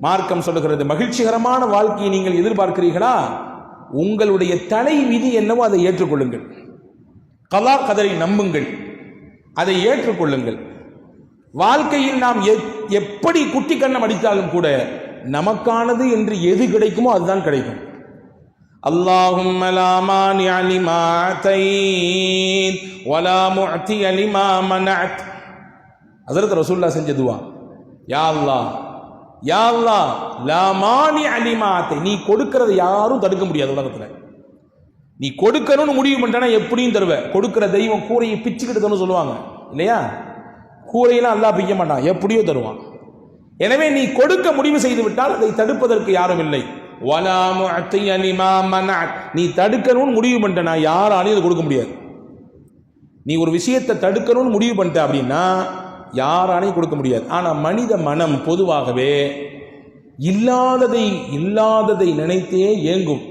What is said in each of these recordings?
மார்க்கம் சொல்லுகிறது மகிழ்ச்சிகரமான வாழ்க்கையை நீங்கள் எதிர்பார்க்கிறீர்களா உங்களுடைய தலை விதி என்னவோ அதை ஏற்றுக்கொள்ளுங்கள் கலா கதரை நம்புங்கள் அதை ஏற்றுக்கொள்ளுங்கள் வாழ்க்கையில் நாம் எ- எப்படி குட்டி கண்ணம் அடித்தாலும் கூட நமக்கானது என்று எது கிடைக்குமோ அதுதான் கிடைக்கும் اللهم لا مانع لما أعطيت ولا معطي لما منعت ஹசரத் ரசூல்லா செஞ்ச துவா யா அல்லாஹ் யாழ்லா லமானி அலிமாத்தை. நீ கொடுக்கறதை யாரும் தடுக்க முடியாது உலகத்தில். நீ கொடுக்கணும்னு முடிவு பண்ணிட்டேன்னா எப்படியும் தருவ. கொடுக்கிற தெய்வம் கூரையை பிச்சுக்கிட்டு சொல்லுவாங்க. இல்லையா? கூரையெல்லாம் அல்லா பிக்க மாட்டான். எப்படியோ தருவான். எனவே நீ கொடுக்க முடிவு செய்து விட்டால் அதை தடுப்பதற்கு யாரும் இல்லை. நீ தடுக்கணும்னு முடிவு பண்ணிட்டனா யாராலையும் அதை கொடுக்க முடியாது. நீ ஒரு விஷயத்தை தடுக்கணும்னு முடிவு பண்ணிட்ட அப்படின்னா யாராலையும் கொடுக்க முடியாது. ஆனால் மனித மனம் பொதுவாகவே இல்லாததை இல்லாததை நினைத்தே ஏங்கும்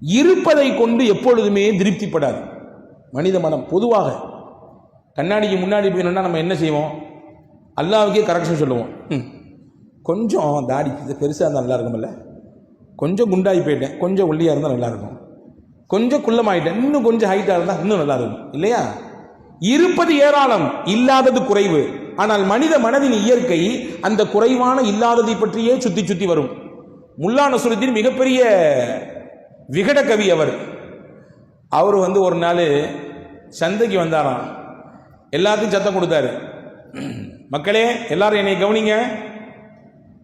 இருப்பதை கொண்டு எப்பொழுதுமே திருப்திப்படாது. மனித மனம் பொதுவாக. கண்ணாடிக்கு முன்னாடி போய் நம்ம என்ன செய்வோம்? அல்லாவுக்கே கரெக்ஷன் சொல்லுவோம். ம், கொஞ்சம் தாடி பெருசாக இருந்தால் நல்லா இருக்கும்ல? கொஞ்சம் குண்டாகி போயிட்டேன். கொஞ்சம் ஒல்லியாக இருந்தால் நல்லாயிருக்கும் கொஞ்சம் குள்ளமாயிட்டேன். இன்னும் கொஞ்சம் ஹைட்டாக இருந்தால் இன்னும் நல்லா இருக்கும். இல்லையா? இருப்பது ஏராளம் இல்லாதது குறைவு. ஆனால் மனித மனதின் இயற்கை அந்த குறைவான இல்லாததை பற்றியே சுத்தி சுத்தி வரும். முல்லா நசுருத்தின் மிகப்பெரிய விகட கவி அவர். அவர் வந்து ஒரு நாள் சந்தைக்கு வந்தாராம். எல்லாத்தையும் சத்தம் கொடுத்தாரு. மக்களே எல்லாரும் என்னை கவனிங்க.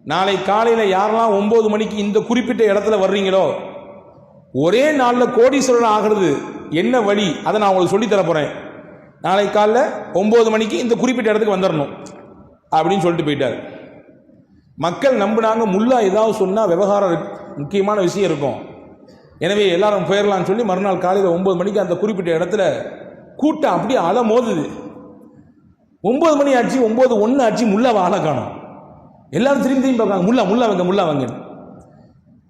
நாளை காலையில் யாரெல்லாம் ஒம்பது மணிக்கு இந்த குறிப்பிட்ட இடத்துல வர்றீங்களோ ஒரே நாளில் கோடீஸ்வரன் ஆகிறது என்ன வழி? அதை நான் உங்களுக்கு சொல்லித் போகிறேன் நாளை காலைல ஒம்பது மணிக்கு இந்த குறிப்பிட்ட இடத்துக்கு வந்துடணும் அப்படின்னு சொல்லிட்டு போயிட்டார். மக்கள் நம்பினாங்க முல்லா ஏதாவது சொன்னால் விவகாரம் முக்கியமான விஷயம் இருக்கும். எனவே எல்லாரும் போயிடலாம்னு சொல்லி மறுநாள் காலையில் ஒம்பது மணிக்கு அந்த குறிப்பிட்ட இடத்துல கூட்டம் அப்படியே அலை மோதுது ஒம்பது மணி ஆச்சு ஒம்பது ஒன்று ஆச்சு முல்லாவை ஆளை காணும். எல்லாரும் திரும்பி திரும்பி பார்க்காங்க முல்லா முல்லா வாங்க முல்லா வாங்க.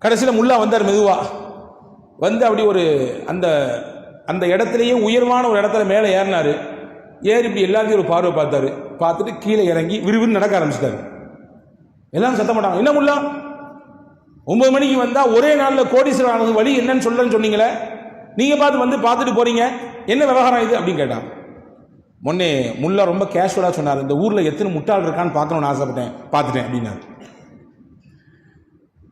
கடைசியில் முல்லா வந்தார் மெதுவாக வந்து அப்படி ஒரு அந்த அந்த இடத்துலையே உயர்வான ஒரு இடத்துல மேலே ஏறினார். ஏறி இப்படி எல்லாத்தையும் ஒரு பார்வை பார்த்தாரு. பார்த்துட்டு கீழே இறங்கி விறுவிறு நடக்க ஆரம்பிச்சிட்டாரு. எல்லாரும் சத்தம் மாட்டாங்க என்ன முல்லா? ஒன்பது மணிக்கு வந்தால் ஒரே நாளில் கோடீஸ்வரர் ஆனது வழி என்னன்னு சொல்லன்னு சொன்னீங்களே? நீங்கள் பார்த்து வந்து பார்த்துட்டு போறீங்க. என்ன விவகாரம் இது? அப்படின்னு கேட்டான். முன்னே முல்லா ரொம்ப கேஷுவலாக சொன்னார். இந்த ஊரில் எத்தனை முட்டாள் இருக்கான்னு பார்க்கணும்னு ஆசைப்பட்டேன். பார்த்துட்டேன் அப்படின்னாரு.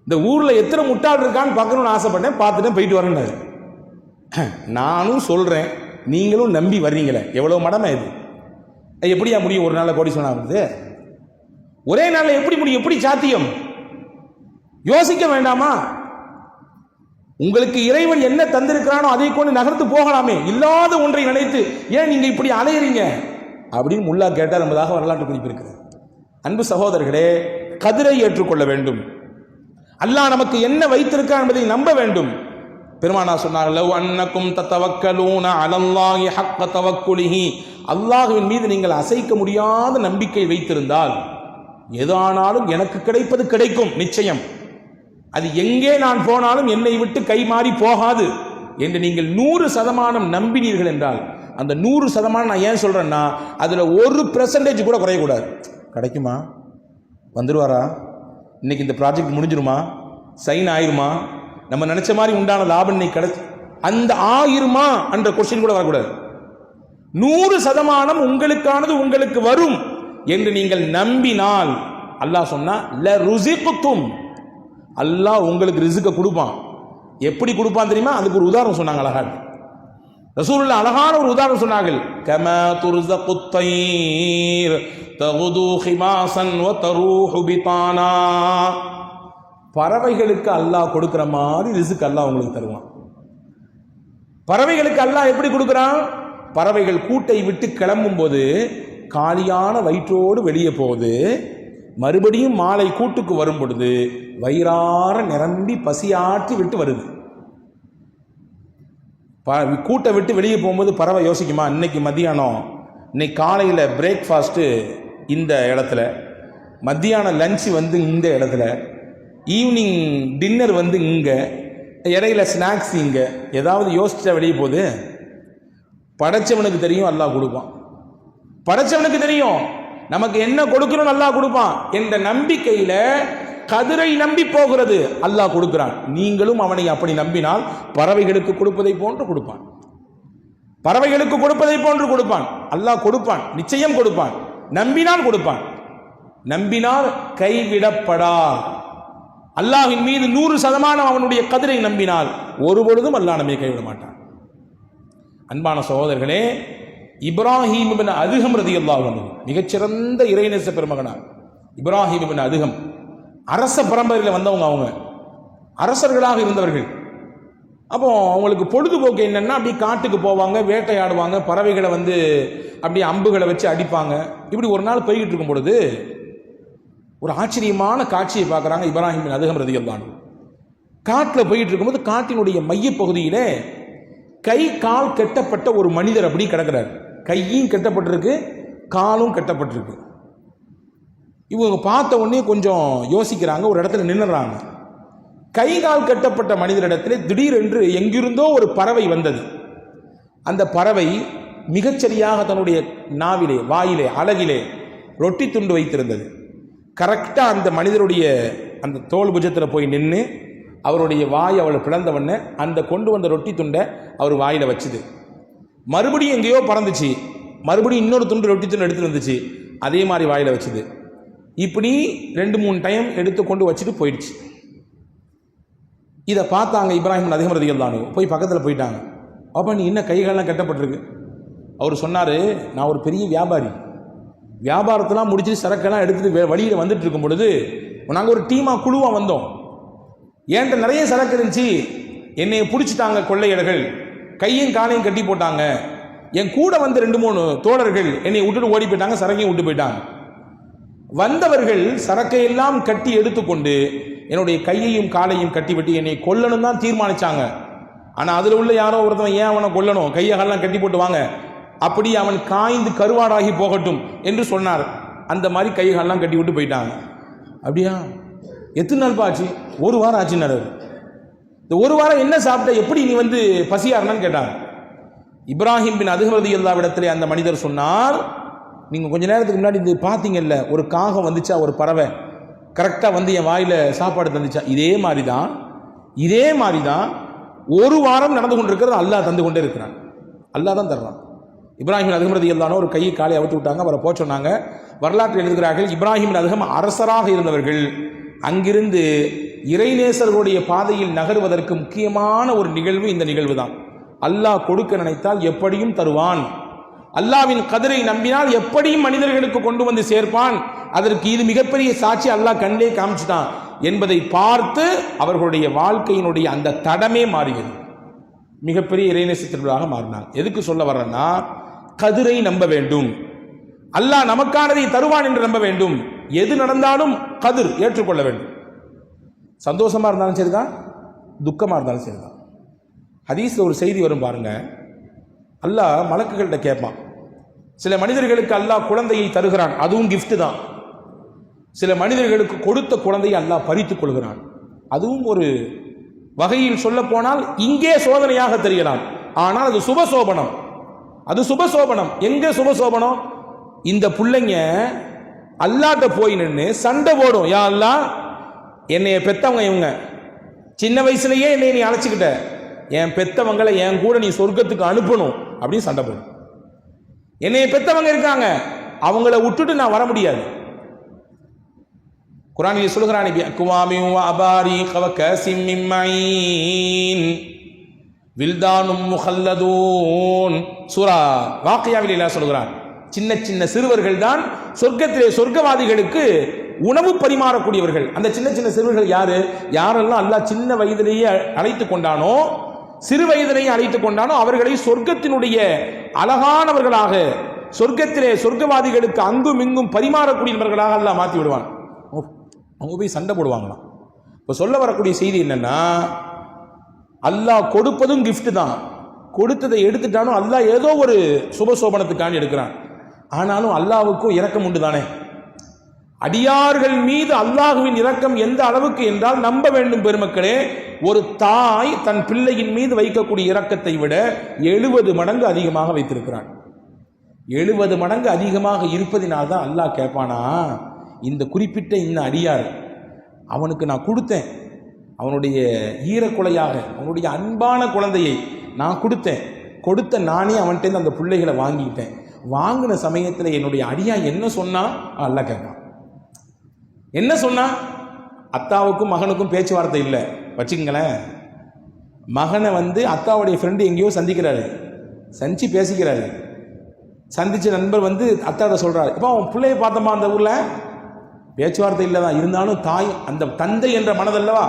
இந்த ஊரில் எத்தனை முட்டாள் இருக்கான்னு பார்க்கணும்னு ஆசைப்பட்டேன். பார்த்துட்டேன் போயிட்டு வரேன்னாரு. நானும் சொல்கிறேன் நீங்களும் நம்பி வர்றீங்களே. எவ்வளோ மடமை இது? எப்படியா முடியும்? ஒரு நாளில் கோடி சொன்னாங்க ஒரே நாளில் எப்படி முடியும்? எப்படி சாத்தியம்? யோசிக்க வேண்டாமா? உங்களுக்கு இறைவன் என்ன தந்திருக்கிறானோ அதை கொண்டு நகர்த்து போகலாமே. இல்லாத ஒன்றை நினைத்து ஏன் நீங்க இப்படி அலையிறீங்க? அப்படின்னு முல்லா கேட்டார் என்பதாக வரலாற்று குறிப்பு இருக்குது அன்பு சகோதரர்களே கதிரை ஏற்றுக்கொள்ள வேண்டும். அல்லாஹ் நமக்கு என்ன வைத்திருக்கான் என்பதை நம்ப வேண்டும். பெருமானா சொன்னார் லவ் அன்னக்கும் தத்தவக்கலூன அலல்லாஹி ஹக்க தவக்குலிஹி. அல்லாஹ்வின் மீது நீங்கள் அசைக்க முடியாத நம்பிக்கை வைத்திருந்தால் எதானாலும் எனக்கு கிடைப்பது கிடைக்கும் நிச்சயம். அது எங்கே நான் போனாலும் என்னை விட்டு கை மாறி போகாது என்று நீங்கள் நூறு சதமானம் நம்பினீர்கள் என்றால் அந்த நூறு சதமானம் நான் ஏன் சொல்றேன்னா அதுல ஒரு பெர்சன்டேஜ் கூட குறையக்கூடாது. கிடைக்குமா? வந்துருவாரா? இன்னைக்கு இந்த ப்ராஜெக்ட் முடிஞ்சிருமா? சைன் ஆயிருமா? நம்ம நினைச்ச மாதிரி உண்டான லாபம் இன்னைக்கு கிடைச்சு. அந்த ஆயிருமா என்ற கொஸ்டின் கூட வரக்கூடாது. நூறு சதமானம் உங்களுக்கானது உங்களுக்கு வரும் என்று நீங்கள் நம்பினால் அல்லாஹ் சொன்னா ல ருசிக்குத்தும். அல்லாஹ் உங்களுக்கு ரிசுக்க கொடுப்பான். எப்படி கொடுப்பான் தெரியுமா? அதுக்கு ஒரு உதாரணம் சொன்னாங்க அழகா ரசூலுல்லாஹ் அழகான ஒரு உதாரணம் சொன்னார்கள். கம துர்ஸகு தைர் தகுது ஹிமாசன் வ தரூஹு பிதானா. பறவைகளுக்கு அல்லாஹ் கொடுக்குற மாதிரி ரிசுக்கு அல்லாஹ் உங்களுக்கு தருவான். பறவைகளுக்கு அல்லாஹ் எப்படி கொடுக்குறான்? பறவைகள் கூட்டை விட்டு கிளம்பும் போது காலியான வயிற்றோடு வெளியே போகுது. மறுபடியும் மாலை கூட்டுக்கு வரும் பொழுது வயிறார நிரம்பி பசியாற்றி விட்டு வருது. ப- கூட்டை விட்டு வெளியே போகும்போது பறவை யோசிக்குமா இன்னைக்கு மத்தியானம் இன்னைக்கு காலையில் பிரேக்ஃபாஸ்ட்டு இந்த இடத்துல மத்தியானம் லஞ்சு வந்து இந்த இடத்துல ஈவினிங் டின்னர் வந்து இங்கே இடையில ஸ்நாக்ஸ் இங்கே. ஏதாவது யோசிச்சா வெளியே போகுது படைச்சவனுக்கு தெரியும் அல்லாஹ் கொடுப்பான். படைச்சவனுக்கு தெரியும். நமக்கு என்ன கொடுக்கணும் நல்லா கொடுப்பான். என்ற நம்பிக்கையில் கதிரை நம்பி போகிறது அல்லாஹ் கொடுக்கிறான். நீங்களும் அவனை அப்படி நம்பினால் பறவைகளுக்கு கொடுப்பதை போன்று கொடுப்பான். பறவைகளுக்கு கொடுப்பதை போன்று கொடுப்பான். அல்லாஹ் கொடுப்பான். நிச்சயம் கொடுப்பான். நம்பினால் கொடுப்பான். நம்பினால் கைவிடப்படா அல்லாஹின் மீது நூறு சதமானம் அவனுடைய கதிரை நம்பினால் ஒருபொழுதும் அல்லாஹ் நம்மை கைவிட மாட்டான். அன்பான சகோதரர்களே இப்ராஹிம் இப்னு அதுகம் ரதியல்லாஹு அன்ஹு மிகச்சிறந்த இறைநேச பெருமகனார் இப்ராஹிம் இப்னு அதுகம் அரச பரம்பரையில் வந்தவங்க அவங்க. அரசர்களாக இருந்தவர்கள். அப்போ அவங்களுக்கு பொழுதுபோக்கு என்னென்னா அப்படி காட்டுக்கு போவாங்க வேட்டையாடுவாங்க பறவைகளை வந்து அப்படியே அம்புகளை வச்சு அடிப்பாங்க. இப்படி ஒரு நாள் போய்கிட்டு இருக்கும் பொழுது ஒரு ஆச்சரியமான காட்சியை பார்க்குறாங்க இப்ராஹிம் பின் அதுகம் ரதியல்லான் காட்டில் போயிட்டு இருக்கும்போது காட்டினுடைய மையப்பகுதியில் கை கால் கெட்டப்பட்ட ஒரு மனிதர் அப்படி கிடக்கிறார். கையும் கெட்டப்பட்டிருக்கு காலும் கெட்டப்பட்டிருக்கு. இவங்க பார்த்த உடனே கொஞ்சம் யோசிக்கிறாங்க ஒரு இடத்துல நின்னுறாங்க. கை கால் கட்டப்பட்ட இடத்துல திடீரென்று எங்கிருந்தோ ஒரு பறவை வந்தது. அந்த பறவை மிகச்சரியாக தன்னுடைய நாவிலே வாயிலே அழகிலே ரொட்டி துண்டு வைத்திருந்தது. கரெக்டாக அந்த மனிதருடைய அந்த தோல் புஜத்தில் போய் நின்று அவருடைய வாய் அவளை பிளந்தவொடனே அந்த கொண்டு வந்த ரொட்டி துண்டை அவர் வாயில் வச்சுது. மறுபடியும் எங்கேயோ பறந்துச்சு. மறுபடியும் இன்னொரு துண்டு ரொட்டி துண்டு எடுத்துட்டு வந்துச்சு. அதே மாதிரி வாயில் வச்சுது. இப்படி ரெண்டு மூணு டைம் எடுத்து கொண்டு வச்சுட்டு போயிடுச்சு. இதை பார்த்தாங்க இப்ராஹிம் அதிகமரதிகள் தானு போய் பக்கத்தில் போயிட்டாங்க. அப்போ நீ என்ன கைகாலெலாம் கட்டப்பட்டிருக்கு? அவர் சொன்னார் நான் ஒரு பெரிய வியாபாரி. வியாபாரத்தெல்லாம் முடிச்சு சரக்கெல்லாம் எடுத்துகிட்டு வழியில் வந்துட்டு இருக்கும் பொழுது நாங்கள் ஒரு டீமாக குழுவாக வந்தோம். என்கிட்ட நிறைய சரக்கு இருந்துச்சு. என்னை பிடிச்சிட்டாங்க கொள்ளையர்கள். கையும் காலையும் கட்டி போட்டாங்க. என் கூட வந்த ரெண்டு மூணு தோழர்கள் என்னை விட்டுட்டு ஓடி போயிட்டாங்க சரக்கையும் விட்டு போயிட்டாங்க. வந்தவர்கள் சரக்கை எல்லாம் கட்டி எடுத்துக்கொண்டு என்னுடைய கையையும் காலையும் கட்டி விட்டு என்னை கொல்லணும் தான் தீர்மானிச்சாங்க. ஆனால் அதில் உள்ள யாரோ ஒருத்தன் ஏன் அவனை கொல்லணும்? கையை காலெல்லாம் கட்டி போட்டு வாங்க. அப்படி அவன் காய்ந்து கருவாடாகி போகட்டும் என்று சொன்னார். அந்த மாதிரி கைகாலெலாம் கட்டி விட்டு போயிட்டாங்க. அப்படியா? எத்தனை நாள் ஆச்சு? ஒரு வாரம் ஆச்சுன்னாரு அவரு. இந்த ஒரு வாரம் என்ன சாப்பிட்ட எப்படி நீ வந்து பசியாருன்னு கேட்டாங்க. இப்ராஹிம் பின் அதுகரது எல்லா இடத்துல அந்த மனிதர் சொன்னார் நீங்கள் கொஞ்ச நேரத்துக்கு முன்னாடி இது பார்த்தீங்கல்ல ஒரு காகம் வந்துச்சா ஒரு பறவை. கரெக்டாக வந்து என் வாயில் சாப்பாடு தந்துச்சா. இதே மாதிரி தான் இதே மாதிரி தான் ஒரு வாரம் நடந்து கொண்டிருக்கிறது அல்லாஹ் தந்து கொண்டே இருக்கிறான். அல்லாஹ் தான் தர்றான். இப்ராஹிம் அதுகமரதி எல்லானோ ஒரு கையை காலை அவுத்து விட்டாங்க அவரை போக சொன்னாங்க. வரலாற்றில் எழுதுகிறார்கள் இப்ராஹிம் அதுகம் அரசராக இருந்தவர்கள். அங்கிருந்து இறைநேசர்களுடைய பாதையில் நகருவதற்கு முக்கியமான ஒரு நிகழ்வு இந்த நிகழ்வு தான் அல்லாஹ் கொடுக்க நினைத்தால் எப்படியும் தருவான். அல்லாவின் கதிரை நம்பினால் எப்படியும் மனிதர்களுக்கு கொண்டு வந்து சேர்ப்பான். அதற்கு இது மிகப்பெரிய சாட்சி அல்லாஹ் கண்டே காமிச்சிட்டான் என்பதை பார்த்து அவர்களுடைய வாழ்க்கையினுடைய அந்த தடமே மாறியது. மிகப்பெரிய இறைநேச திருவிழாக மாறினார் எதுக்கு சொல்ல வர்றேன்னா கதிரை நம்ப வேண்டும். அல்லாஹ் நமக்கானதை தருவான் என்று நம்ப வேண்டும். எது நடந்தாலும் கதிர் ஏற்றுக்கொள்ள வேண்டும். சந்தோஷமா இருந்தாலும் சரிதான் துக்கமா இருந்தாலும் சரிதான். ஹதீஸ்ல ஒரு செய்தி வரும் பாருங்க. அல்லாஹ் மலக்குகள்கிட்ட கேட்பான். சில மனிதர்களுக்கு அல்லாஹ் குழந்தையை தருகிறான் அதுவும் கிஃப்ட் தான். சில மனிதர்களுக்கு கொடுத்த குழந்தையை அல்லாஹ் பறித்துக் கொள்கிறான். அதுவும் ஒரு வகையில் சொல்ல போனால் இங்கே சோதனையாக தெரியலாம். ஆனால் அது சுபசோபனம் அது சுபசோபனம். எங்க சுபசோபனம்? இந்த பிள்ளைங்க அல்லாட்ட போய் நின்று சண்டை போடும். யா அல்லா என்னைய பெத்தவங்க இவங்க. சின்ன வயசுலயே என்னை நீ அழைச்சிக்கிட்ட. என் பெத்தவங்களை என் கூட நீ சொர்க்கத்துக்கு அனுப்பணும் அப்படின்னு சண்டை போடும். என்னைய பெத்தவங்க இருக்காங்க. அவங்கள விட்டுட்டு நான் வர முடியாது. குரானில் சொல்லுகிறான் குவாமி அபாரி கவ கசிம் வில்தானும் முஹல்லதூன் சூரா வாக்கியாவில் இல்லா சொல்கிறான். சின்ன சின்ன சிறுவர்கள் தான் சொர்க்கத்திலே சொர்க்கவாதிகளுக்கு உணவு பரிமாறக்கூடியவர்கள். அந்த சின்ன சின்ன சிறுவர்கள் யாரு? யாரெல்லாம் அல்லாஹ் சின்ன வயதிலேயே அழைத்து கொண்டானோ சிறு வயதிலேயே அழைத்து கொண்டானோ அவர்களை சொர்க்கத்தினுடைய அழகானவர்களாக சொர்க்கத்திலே சொர்க்கவாதிகளுக்கு அங்கும் இங்கும் பரிமாறக்கூடியவர்களாக அல்லாஹ் மாற்றி விடுவான். அவங்க போய் சண்டை போடுவாங்களாம். இப்போ சொல்ல வரக்கூடிய செய்தி என்னன்னா அல்லாஹ் கொடுப்பதும் கிஃப்ட் தான். கொடுத்ததை எடுத்துட்டாலும் அல்லாஹ் ஏதோ ஒரு சுபசோபனத்துக்காண்டி எடுக்கிறான். ஆனாலும் அல்லாஹுக்கும் இரக்கம் உண்டு தானே அடியார்கள் மீது அல்லாஹுவின் இரக்கம் எந்த அளவுக்கு என்றால் நம்ப வேண்டும் பெருமக்களே ஒரு தாய் தன் பிள்ளையின் மீது வைக்கக்கூடிய இரக்கத்தை விட எழுபது மடங்கு அதிகமாக வைத்திருக்கிறான். எழுபது மடங்கு அதிகமாக இருப்பதினால் தான் அல்லாஹ் கேட்பானா இந்த குறிப்பிட்ட இந்த அடியார் அவனுக்கு நான் கொடுத்தேன். அவனுடைய ஈரக்குலையாக அவனுடைய அன்பான குழந்தையை நான் கொடுத்தேன். கொடுத்த நானே அவன்கிட்டேருந்து அந்த பிள்ளைகளை வாங்கிட்டேன் வாங்கின சமயத்தில் என்னுடைய அடியா என்ன சொன்னா? அல்ல கேட்பான். என்ன சொன்னா? அத்தாவுக்கும் மகனுக்கும் பேச்சுவார்த்தை இல்லை. வச்சுக்கங்களேன். மகனை வந்து அத்தாவுடைய ஃப்ரெண்டு எங்கேயோ சந்திக்கிறாரு. சந்திச்சு பேசிக்கிறாரு. சந்திச்ச நண்பர் வந்து அத்தாட சொல்கிறாரு இப்போ அவன் பிள்ளைய பார்த்தோமா அந்த ஊரில்? பேச்சுவார்த்தை இல்லை தான். இருந்தாலும் தாய் அந்த தந்தை என்ற மனதல்லவா?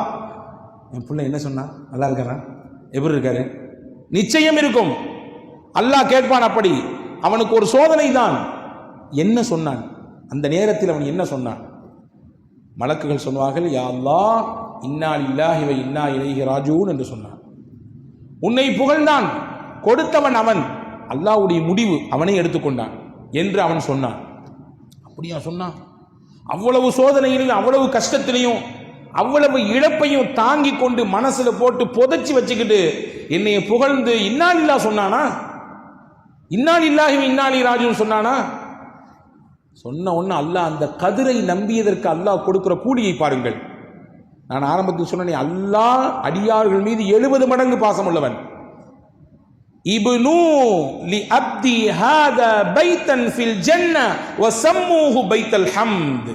என் பிள்ளை என்ன சொன்னா? நல்லா இருக்கிறான் எப்படி இருக்காரு? நிச்சயம் இருக்கும். அல்லாஹ் கேட்பான் அப்படி அவனுக்கு ஒரு சோதனை தான் என்ன சொன்னான்? அந்த நேரத்தில் அவன் என்ன சொன்னான்? மலக்குகள் சொன்னார்கள் யா அல்லா இன்னால் இல்லாஹி இன்னா இலகி ராஜூன் என்று சொன்னான். உன்னை புகழ்ந்தான் கொடுத்தவன் அவன். அல்லாஹ்வுடைய முடிவு அவனை எடுத்துக்கொண்டான் என்று அவன் சொன்னான். அப்படியா சொன்னான்? அவ்வளவு சோதனையிலும் அவ்வளவு கஷ்டத்திலையும் அவ்வளவு இழப்பையும் தாங்கி கொண்டு மனசுல போட்டு புதைச்சி வச்சுக்கிட்டு என்னைய புகழ்ந்து இன்னால் இல்லா சொன்னானா? இன்னால் இல்லாஹி இன்னாலி ராஜுன்னு சொன்னானா? சொன்ன உடனே அல்லாஹ் அந்த கதிரை நம்பியதற்கு அல்லாஹ் கொடுக்கிற கூலியை பாருங்கள். நான் ஆரம்பத்தில் சொன்னேன் அல்லாஹ் அடியார்கள் மீது எழுபது மடங்கு பாசம் உள்ளவன். இப்னு லி அப்தி ஹாதா பைத்தன் ஃபில் ஜன்ன வ சம்மூஹு பைத்தல் ஹம்த்.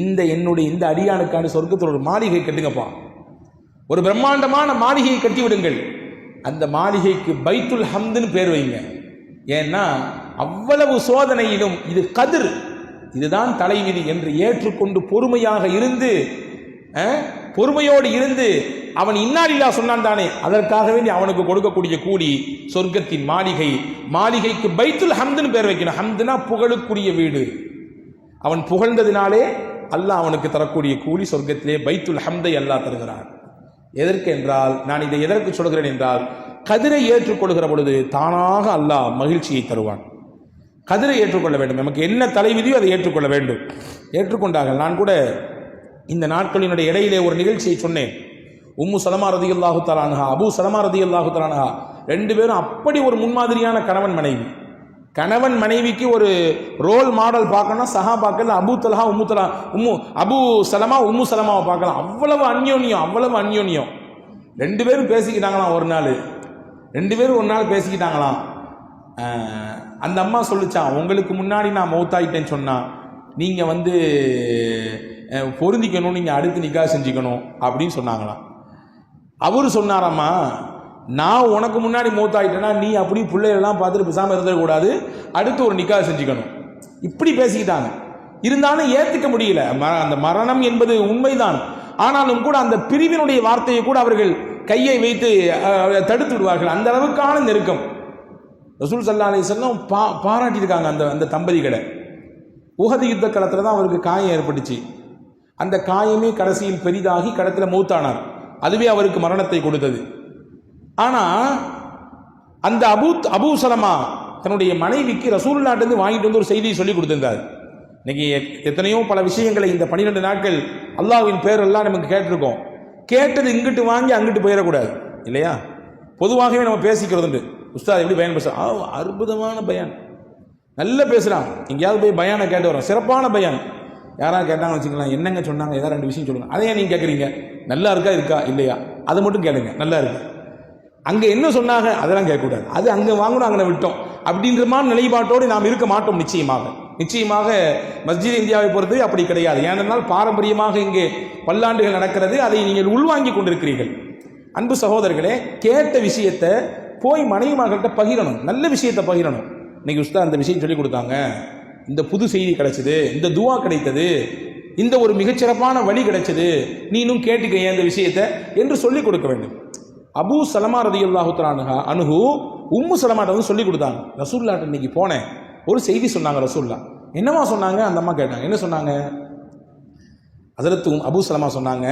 இந்த என்னுடைய இந்த அடியானுக்கான சொர்க்கத்தில் ஒரு மாளிகை கட்டுங்கப்பா. ஒரு பிரம்மாண்டமான மாளிகையை கட்டி விடுங்கள் அந்த மாளிகைக்கு பைத்துல் ஹம்துன்னு பேர் வைங்க. ஏன்னா அவ்வளவு சோதனையிலும் இது கதிர். இதுதான் தலைவிதி என்று ஏற்றுக்கொண்டு பொறுமையாக இருந்து பொறுமையோடு இருந்து அவன் இன்னாலில்லா சொன்னான் தானே அதற்காக வேண்டி அவனுக்கு கொடுக்கக்கூடிய கூலி சொர்க்கத்தின் மாளிகை. மாளிகைக்கு பைத்துல் ஹம்துன்னு பேர் வைக்கணும். ஹம்துனா புகழுக்குரிய வீடு. அவன் புகழ்ந்ததினாலே அல்லாஹ் அவனுக்கு தரக்கூடிய கூலி சொர்க்கத்திலே பைத்துல் ஹம்தை அல்லாஹ் தருகிறான். எதற்கு என்றால் நான் இதை எதற்கு சொல்கிறேன் என்றால் கதிரை ஏற்றுக்கொள்கிற பொழுது தானாக அல்லாஹ் மகிழ்ச்சியை தருவான். கதிரை ஏற்றுக்கொள்ள வேண்டும். நமக்கு என்ன தலைவிதியோ அதை ஏற்றுக்கொள்ள வேண்டும். ஏற்றுக்கொண்டார்கள். நான் கூட இந்த நாட்களினுடைய இடையிலே ஒரு நிகழ்ச்சியை சொன்னேன். உம்மு சலமா ரதி அல்லாஹு தலானுஹா அபு சலமா ரதி அல்லாஹு தலானுஹா ரெண்டு பேரும் அப்படி ஒரு முன்மாதிரியான கணவன் மனைவி. கணவன் மனைவிக்கு ஒரு ரோல் மாடல் பார்க்கணும் சஹாபாக்கள் அபு தலஹா உம்மு தலா உம்மு அபு சலமா உம்மு சலமாவை பார்க்கலாம். அவ்வளவு அந்யோன்யம் அவ்வளவு அந்யோன்யம். ரெண்டு பேரும் பேசிக்கிட்டாங்களாம் ஒரு நாள். ரெண்டு பேரும் ஒரு நாள் பேசிக்கிட்டாங்களாம். அந்த அம்மா சொல்லுச்சான் உங்களுக்கு முன்னாடி நான் மௌத்தாயிட்டேன்னு சொன்னால் நீங்கள் வந்து பொருந்திக்கணும் நீங்கள் அடுத்து நிக்கா செஞ்சுக்கணும் அப்படின்னு சொன்னாங்களாம். அவர் சொன்னாராம்மா நான் உனக்கு முன்னாடி மூத்தாயிட்டேன்னா நீ அப்படி பிள்ளைகள்லாம் பார்த்துட்டு பேசாமல் இருந்துடக்கூடாது அடுத்து ஒரு நிக்கா செஞ்சுக்கணும். இப்படி பேசிக்கிட்டாங்க. இருந்தாலும் ஏற்றுக்க முடியல. ம- அந்த மரணம் என்பது உண்மைதான். ஆனாலும் கூட அந்த பிரிவினுடைய வார்த்தையை கூட அவர்கள் கையை வைத்து தடுத்து விடுவார்கள். அந்த அளவுக்கான நெருக்கம். ரசூல் சல்லா அலி செல்லம் பா பாராட்டியிருக்காங்க அந்த அந்த தம்பதிகளை. உகது யுத்த களத்தில் தான் அவருக்கு காயம் ஏற்பட்டுச்சு. அந்த காயமே கடைசியில் பெரிதாகி கடத்தில் மூத்தானார். அதுவே அவருக்கு மரணத்தை கொடுத்தது. ஆனால் அந்த அபூத் அபூ சலமா தன்னுடைய மனைவிக்கு ரசூல்லாட்டிருந்து வாங்கிட்டு வந்து ஒரு செய்தியை சொல்லி கொடுத்திருந்தார். இன்னைக்கு எத்தனையோ பல விஷயங்களை இந்த பன்னிரெண்டு நாட்கள் அல்லாஹ்வின் பேரெல்லாம் நமக்கு கேட்டிருக்கோம். கேட்டது இங்கிட்டு வாங்கி அங்கிட்டு போயிடக்கூடாது இல்லையா? பொதுவாகவே நம்ம பேசிக்கிறது உண்டு. உஸ்தாத் எப்படி பயன் பேசுகிறோம் ஆ அற்புதமான பயன். நல்லா பேசுகிறான் எங்கேயாவது போய் பயானை கேட்டு வரோம் சிறப்பான பயான். யாராவது கேட்டாங்கன்னு வச்சுக்கலாம் என்னங்க சொன்னாங்க? ஏதாவது ரெண்டு விஷயம் சொல்லுங்கள் அதையே ஏன் நீங்கள் கேட்குறீங்க நல்லா இருக்கா இருக்கா? இல்லையா? அதை மட்டும் கேளுங்க. நல்லா இருக்குது அங்கே என்ன சொன்னாங்க? அதெல்லாம் கேட்கக்கூடாது. அது அங்கே வாங்கணும் அங்கே விட்டோம். அப்படின்ற மாதிரி நிலைப்பாட்டோடு நாம் இருக்க மாட்டோம் நிச்சயமாக. நிச்சயமாக மஸ்ஜித் இந்தியாவை பொறுத்து அப்படி கிடையாது. ஏனென்றால் பாரம்பரியமாக இங்கே பல்லாண்டுகள் நடக்கிறது. அதை நீங்கள் உள்வாங்கி கொண்டிருக்கிறீர்கள். அன்பு சகோதரர்களே கேட்ட விஷயத்தை போய் மனைவிமார்கள்ட்ட பகிரணும். நல்ல விஷயத்தை பகிரணும். இன்னைக்கு உஸ்தா அந்த விஷயம் சொல்லி கொடுத்தாங்க. இந்த புது செய்தி கிடைச்சது இந்த துவா கிடைத்தது இந்த ஒரு மிகச்சிறப்பான வழி கிடைச்சது நீனும் கேட்டுக்க இந்த விஷயத்தை? என்று சொல்லிக் கொடுக்க வேண்டும். அபு சலமா ரதி அல்லாஹுத்தரானுகா அனுகு உம்மு சலமாட்ட வந்து சொல்லி கொடுத்தாங்க. ரசூல்லாட்ட இன்னைக்கு போனேன். ஒரு செய்தி சொன்னாங்க ரசூல்லா என்னவா சொன்னாங்க? அந்த அம்மா கேட்டாங்க. என்ன சொன்னாங்க? ஹசரத்து அபு சலமா சொன்னாங்க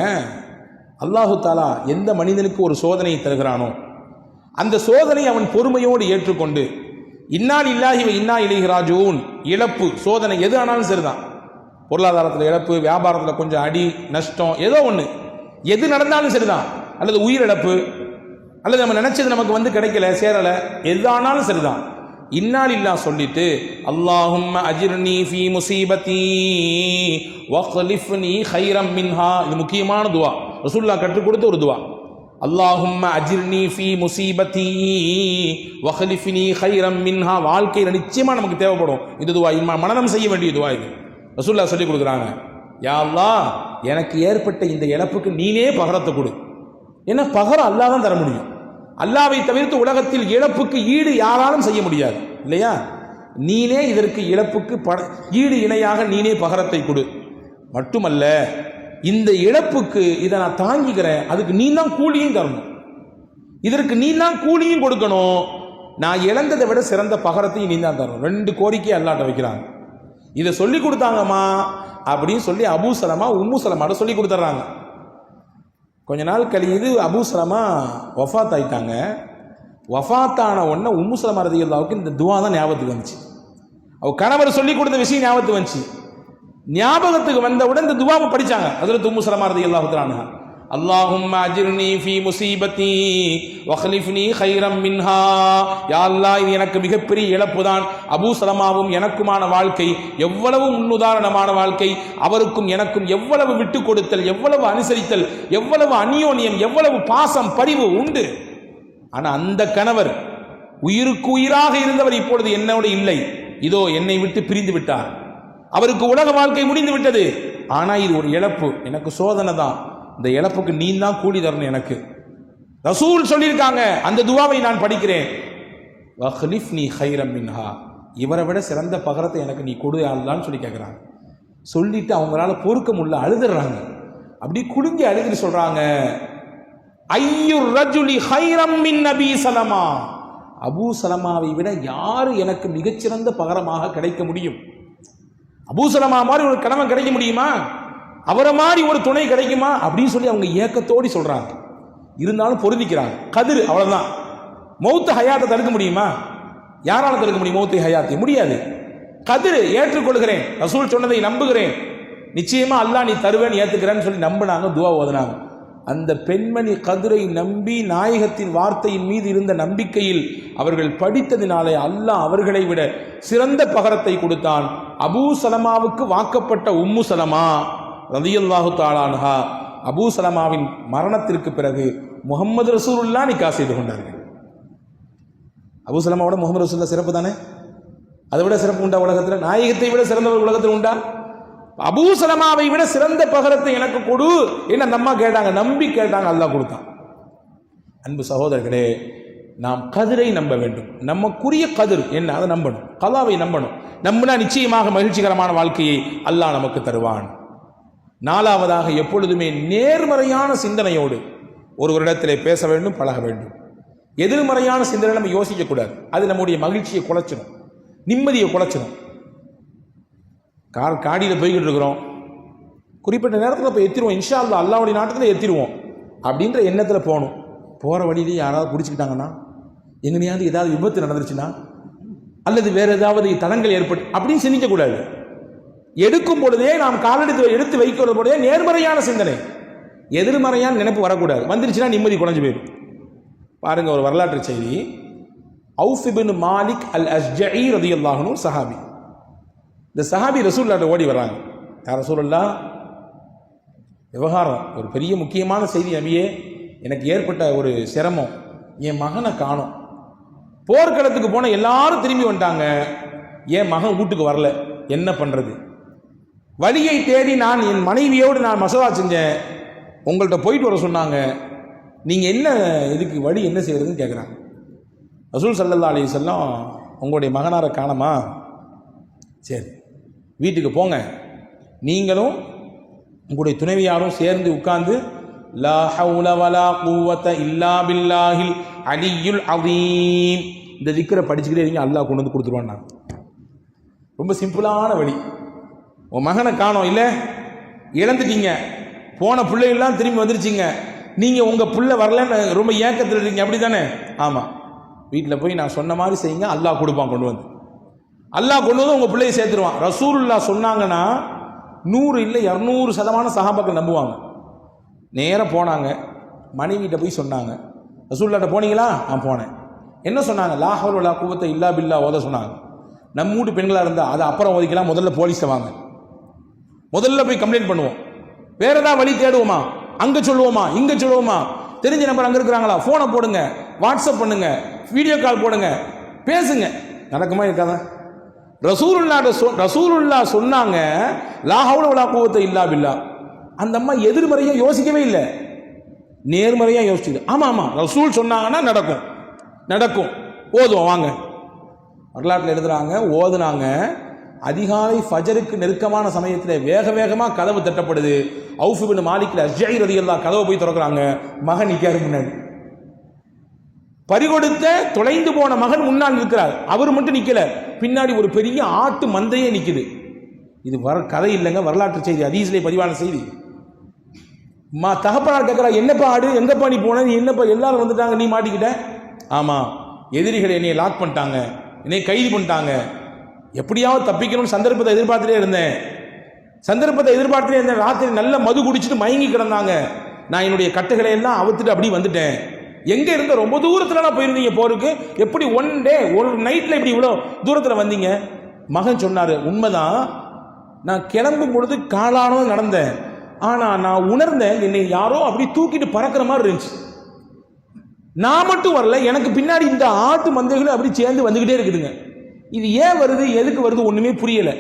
அல்லாஹு தாலா எந்த மனிதனுக்கு ஒரு சோதனையை தருகிறானோ அந்த சோதனை அவன் பொறுமையோடு ஏற்றுக்கொண்டு இன்னால் இல்லாஹி இவன் இன்னா இலைஹி ராஜூன். இழப்பு சோதனை எது ஆனாலும் சரிதான். பொருளாதாரத்தில் இழப்பு வியாபாரத்தில் கொஞ்சம் அடி நஷ்டம் ஏதோ ஒன்று எது நடந்தாலும் சரிதான். அல்லது உயிரிழப்பு அல்லது நம்ம நினைச்சது நமக்கு வந்து கிடைக்கல சேரலை எதானாலும் சரிதான். இன்னால் இல்லா சொல்லிட்டு அல்லாஹும்ம அஜிர்னி ஃபீ முசீபதி வக்லிஃப்னி ஹைரம் மின்ஹா. இது முக்கியமான துவா. ரசூல்லா கற்றுக் கொடுத்த ஒரு துவா. அல்லாஹும்ம அஜிர்னி ஃபீ முசீபதி வஹலிஃபினி ஹைரம் மின்ஹா. வாழ்க்கையில் நிச்சயமாக நமக்கு தேவைப்படும். இது துவா இம்மா செய்ய வேண்டிய துவா இது. ரசூல்லா சொல்லி கொடுக்குறாங்க. யா எனக்கு ஏற்பட்ட இந்த இழப்புக்கு நீனே பகரத்தை கொடு. ஏன்னா பகரம் அல்லாஹ் தான் தர முடியும். அல்லாவை தவிர்த்து உலகத்தில் இழப்புக்கு ஈடு யாராலும் செய்ய முடியாது. இல்லையா? நீனே இதற்கு இழப்புக்கு பட ஈடு இணையாக நீனே பகரத்தை கொடு. மட்டுமல்ல இந்த இழப்புக்கு இதை நான் தாங்கிக்கிறேன். அதுக்கு நீ தான் கூலியும் தரணும். இதற்கு நீ தான் கூலியும் கொடுக்கணும். நான் இழந்ததை விட சிறந்த பகரத்தையும் நீ தான் தரணும். ரெண்டு கோரிக்கை அல்லாட்ட வைக்கிறாங்க. இதை சொல்லி கொடுத்தாங்கம்மா அப்படின்னு சொல்லி அபூசலமா சலமா சொல்லி கொடுத்துட்றாங்க. கொஞ்ச நாள் கழியுது அபூ சலமா வஃபாத் ஆயிட்டாங்க வஃபாத்தான உடனே உம்மு சலமா இந்த துவா தான் ஞாபகத்துக்கு வந்துச்சு. அவள் கணவர் சொல்லி கொடுத்த விஷயம் ஞாபகத்துக்கு வந்துச்சு. ஞாபகத்துக்கு வந்தவுடன் இந்த துவாவை படிச்சாங்க. அதில் தும்மு சலமா ரதியுல்லாஹுத்ரானுங்க அல்லாஹும்ம அஜிர்னி ஃபி முசீபத்தி வஹ்லிஃப்னி ஹைரம் மின்ஹா யா அல்லாஹ் இது எனக்கு மிகப்பெரிய இழப்பு தான் அபூ சலமாவும் எனக்குமான வாழ்க்கை எவ்வளவு முன்னுதாரணமான வாழ்க்கை அவருக்கும் எனக்கும் எவ்வளவு விட்டு கொடுத்தல் எவ்வளவு அனுசரித்தல் எவ்வளவு அந்யோன்யம் எவ்வளவு பாசம் பரிவு உண்டு ஆனால் அந்த கணவர் உயிருக்கு உயிராக இருந்தவர் இப்பொழுது என்னோடு இல்லை இதோ என்னை விட்டு பிரிந்து விட்டார் அவருக்கு உலக வாழ்க்கை முடிந்து விட்டது ஆனால் இது ஒரு இழப்பு எனக்கு சோதனை தான் இந்த இழப்புக்கு நீ தான் கூலி தரணும் எனக்கு. ரசூல் சொல்லியிருக்காங்க அந்த துவாவை நான் படிக்கிறேன். வஹ்லிஃப்னி ஹைரம் மின்ஹா. இவரை விட சிறந்த பகரத்தை எனக்கு நீ கொடு அல்லான்னு சொல்லி கேட்குறாங்க சொல்லிட்டு அவங்களால பொறுக்க முடியல அழுதுறாங்க. அப்படி குலுங்கி அழுதுட்டு சொல்றாங்க. ஐயூர் ரஜுலி ஹைரம் மின் நபி சலமா. அபூ சலமாவை விட யாரு எனக்கு மிகச்சிறந்த பகரமாக கிடைக்க முடியும்? அபூ சலமா மாதிரி ஒரு கணவன் கிடைக்க முடியுமா? அவரை மாதிரி ஒரு துணை கிடைக்குமா அப்படின்னு சொல்லி அவங்க ஏக்கத்தோடி சொல்கிறாங்க இருந்தாலும் பொருந்திக்கிறாங்க. கதிர் அவ்வளோதான் மௌத்து ஹயாத்தை தடுக்க முடியுமா? யாரால தடுக்க முடியும் மௌத்து ஹயாத்தை? முடியாது. கதிர் ஏற்றுக்கொள்கிறேன். ரசூல் சொன்னதை நம்புகிறேன். நிச்சயமா அல்லாஹ் நீ தருவேன் ஏத்துக்கிறேன்னு சொல்லி நம்பினாங்க துவா ஓதுனாங்க. அந்த பெண்மணி கதிரை நம்பி நாயகத்தின் வார்த்தையின் மீது இருந்த நம்பிக்கையில் அவர்கள் படித்ததினாலே அல்லாஹ் அவர்களை விட சிறந்த பகரத்தை கொடுத்தான். அபூ சலமாவுக்கு வாக்கப்பட்ட உம்மு சலமா. ரதியுல்லாஹு தாலான்ஹா அபூ சலமாவின் மரணத்திற்கு பிறகு முகமது ரசூலுல்லா நிக்கா செய்து கொண்டார்கள். அபூ சலமாவோட முகமது ரசூல்லா சிறப்பு தானே? அதை விட சிறப்பு உண்டா உலகத்தில்? நாயகத்தை விட சிறந்தவர் உலகத்தில் உண்டா? அபூ சலமாவை விட சிறந்த பகரத்தை எனக்கு கொடு என்ன அந்த அம்மா கேட்டாங்க. நம்பி கேட்டாங்க. அல்லாஹ் கொடுத்தான். அன்பு சகோதரர்களே நாம் கதிரை நம்ப வேண்டும். நமக்குரிய கதிர் என்ன? அதை நம்பணும். கலாவை நம்பணும். நம்பினா நிச்சயமாக மகிழ்ச்சிகரமான வாழ்க்கையை அல்லாஹ் நமக்கு தருவான். நாலாவதாக எப்பொழுதுமே நேர்மறையான சிந்தனையோடு ஒருவரிடத்திலே பேச வேண்டும் பழக வேண்டும். எதிர்மறையான சிந்தனை நம்ம யோசிக்கக்கூடாது அது நம்முடைய மகிழ்ச்சியை குலைச்சிடும் நிம்மதியை குலைச்சிடும் கார் காடியில் போய்கிட்டு இருக்கிறோம். குறிப்பிட்ட நேரத்தில் போய் எத்திருவோம். இன்ஷா அல்லா அல்லாவுடைய நாட்டத்தில் எத்திருவோம். அப்படின்ற எண்ணத்தில் போகணும். போகிற வழியிலே யாராவது பிடிச்சிக்கிட்டாங்கன்னா எங்கனையாவது ஏதாவது விபத்து நடந்துருச்சுன்னா அல்லது வேறு ஏதாவது தடங்கள் ஏற்பட்டு அப்படின்னு சிந்திக்கக்கூடாது எடுக்கும் பொழுதே நாம் காலெடுத்து எடுத்து வைக்கிற பொழுதே நேர்மறையான சிந்தனை. எதிர்மறையான நினைப்பு வரக்கூடாது. வந்துருச்சுன்னா நிம்மதி குறைஞ்சு போயிடும். பாருங்கள் ஒரு வரலாற்று செய்தி. அவுஃபிபின் மாலிக் அல் அஸ்ஜி ரதி அல்லாஹனும் சஹாபி. இந்த சஹாபி ரசூல்லாட்ட ஓடி வர்றாங்க. யார் ரசூல்லா விவகாரம். ஒரு பெரிய முக்கியமான செய்தி நபியே எனக்கு ஏற்பட்ட ஒரு சிரமம். என் மகனை காணோம். போர்க்களத்துக்கு போன எல்லாரும் திரும்பி வந்துட்டாங்க. என் மகன் வீட்டுக்கு வரல. என்ன பண்ணுறது வழியை தேடி நான் என் மனைவியோடு நான் மசோதா செஞ்சேன். உங்கள்கிட்ட போயிட்டு வர சொன்னாங்க. நீங்கள் என்ன இதுக்கு வழி என்ன செய்கிறதுன்னு கேட்குறாங்க ரசூல் சல்லல்லா அலி செல்லம் உங்களுடைய மகனாரை காணமா? சரி வீட்டுக்கு போங்க. நீங்களும் உங்களுடைய துணைவியாரும் சேர்ந்து உட்கார்ந்து லா ஹவுல வலா குவத்த இல்லா பில்லாஹில் அலியுல் இந்த திக்கரை படிச்சுக்கிட்டே இருங்க அல்லாஹ் கொண்டு வந்து கொடுத்துருவான் நான் ரொம்ப சிம்பிளான வழி. உன் மகனை காணோம் இல்லை? இழந்துட்டீங்க. போன பிள்ளைகள்லாம் திரும்பி வந்துருச்சிங்க. நீங்கள் உங்கள் பிள்ளை வரலன்னு ரொம்ப ஏக்கத்தில் இருக்கீங்க அப்படி தானே ஆமாம் வீட்டில் போய் நான் சொன்ன மாதிரி செய்யுங்க அல்லாஹ் கொடுப்பான் கொண்டு வந்து. அல்லாஹ் கொண்டு வந்து உங்கள் பிள்ளையை சேர்த்துருவான். ரசூலுல்லா சொன்னாங்கன்னா நூறு இல்லை இரநூறு சதமான சகாபாக்கள் நம்புவாங்க. நேராக போனாங்க. மனைவிட்ட போய் சொன்னாங்க. ரசூல்லாட்ட போனீங்களா? நான் போனேன். என்ன சொன்னாங்க? லாஹர் வலா குவத்தை இல்லா பில்லா ஓத சொன்னாங்க. நம்ம வீட்டு பெண்களாக இருந்தால் அதை அப்புறம் ஓதிக்கலாம் முதல்ல போலீஸை வாங்க. முதல்ல போய் கம்ப்ளைண்ட் பண்ணுவோம். வேற ஏதாவது வழி தேடுவோமா? அங்க சொல்லுவோமா? இங்க சொல்லுவோமா? தெரிஞ்ச நம்பர் அங்க இருக்கிறாங்களா? போனை போடுங்க. வாட்ஸ்அப் பண்ணுங்க. வீடியோ கால் போடுங்க. பேசுங்க. நடக்குமா இருக்காதா ரசூலுல்லா ரசூலுல்லா சொன்னாங்க லாஹவுல வலா குவத்தை இல்லா பில்லா. அந்த அம்மா எதிர்மறையா யோசிக்கவே இல்லை. நேர்மறையா யோசிச்சுது. ஆமா ஆமா. ரசூல் சொன்னாங்கன்னா நடக்கும். நடக்கும். ஓதுவோம் வாங்க. வரலாற்றில் எழுதுறாங்க ஓதுனாங்க. அதிகாலை ஃபஜருக்கு நெருக்கமான சமயத்தில் வேக வேகமாக கதவு தட்டப்படுது. அவுஃபுபின் மாலிக்கில் அஜய் ரதி கதவை போய் திறக்கிறாங்க. மகன் நிற்காரு முன்னாடி? பறிகொடுத்த தொலைந்து போன மகன் முன்னால் நிற்கிறார். அவர் மட்டும் நிற்கல பின்னாடி ஒரு பெரிய ஆட்டு மந்தையே நிற்கிது இது வர கதை இல்லைங்க. வரலாற்று செய்தி அதீசிலே பதிவான செய்தி. மா தகப்பனார் கேட்குறா என்னப்பா ஆடு? எங்கப்பா நீ போன? நீ என்னப்பா? எல்லாரும் வந்துட்டாங்க. நீ மாட்டிக்கிட்ட? ஆமாம் எதிரிகள் என்னை லாக் பண்ணிட்டாங்க. என்னை கைது பண்ணிட்டாங்க. எப்படியாவது தப்பிக்கணும்னு சந்தர்ப்பத்தை எதிர்பார்த்துட்டே இருந்தேன். சந்தர்ப்பத்தை எதிர்பார்த்துட்டே இருந்தேன் ராத்திரி நல்ல மது குடிச்சிட்டு மயங்கி கிடந்தாங்க. நான் என்னுடைய கட்டுகளை எல்லாம் அவுத்துட்டு அப்படி வந்துட்டேன். எங்க இருந்த ரொம்ப தூரத்துல நான் போயிருந்தீங்க போருக்கு. எப்படி ஒன் டே ஒரு நைட்ல இப்படி இவ்வளோ தூரத்தில் வந்தீங்க? மகன் சொன்னார் உண்மைதான். நான் கிளம்பும் பொழுது காலானதும் நடந்தேன். ஆனால் நான் உணர்ந்தேன் என்னை யாரோ அப்படி தூக்கிட்டு பறக்கிற மாதிரி இருந்துச்சு. நான் மட்டும் வரல எனக்கு பின்னாடி இந்த ஆட்டு மந்தைகளும் அப்படி சேர்ந்து வந்துக்கிட்டே இருக்குதுங்க. இது ஏன் வருது எதுக்கு வருது ஒன்றுமே புரியலை.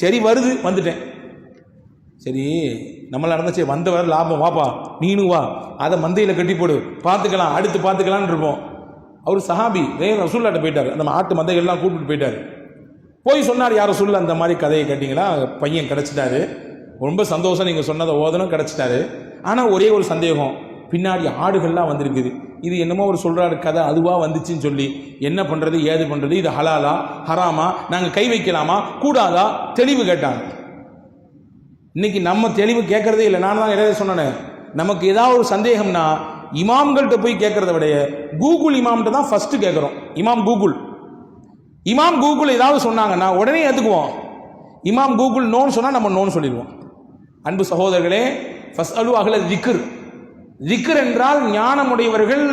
சரி வருது வந்துட்டேன். சரி நம்மள நடந்துச்சு வந்தவர் லாபம் வாப்பா நீனும் வா. அதை மந்தையில் கட்டி போடு. பார்த்துக்கலாம் அடுத்து பார்த்துக்கலான்னு இருப்போம். அவர் சஹாபி வேற ரசூல்லாட்ட போயிட்டார். அந்த ஆட்டு மந்தைகள்லாம் கூப்பிட்டு போயிட்டார். போய் சொன்னார் யார் சொல்ல அந்த மாதிரி கதையை கேட்டிங்களா? பையன் கிடச்சிட்டாரு. ரொம்ப சந்தோஷம் நீங்கள் சொன்னதை ஓதனும் கிடச்சிட்டாரு. ஆனால் ஒரே ஒரு சந்தேகம் பின்னாடி ஆடுகள்லாம் வந்திருக்குது. இது என்னமோ ஒரு சொல்கிறாரு கதை அதுவாக வந்துச்சுன்னு சொல்லி. என்ன பண்ணுறது ஏது பண்ணுறது இது ஹலாலா ஹராமா நாங்கள் கை வைக்கலாமா கூடாதா தெளிவு கேட்டாங்க. இன்றைக்கி நம்ம தெளிவு கேட்குறதே இல்லை. நான் தான் இடையில சொன்னேன். நமக்கு ஏதாவது ஒரு சந்தேகம்னா இமாம்கள்கிட்ட போய் கேட்குறத விட கூகுள் இமாம்கிட்ட தான் ஃபஸ்ட்டு கேட்குறோம். இமாம் கூகுள். இமாம் கூகுள் ஏதாவது சொன்னாங்கன்னா உடனே ஏற்றுக்குவோம் இமாம் கூகுள் நோன்னு சொன்னால் நம்ம நோன்னு சொல்லிடுவோம். அன்பு சகோதரர்களே ஃபஸ்ட் அலு அகல திக்ர். ஜிக்ர் என்றால் ஞானமுடையவர்கள்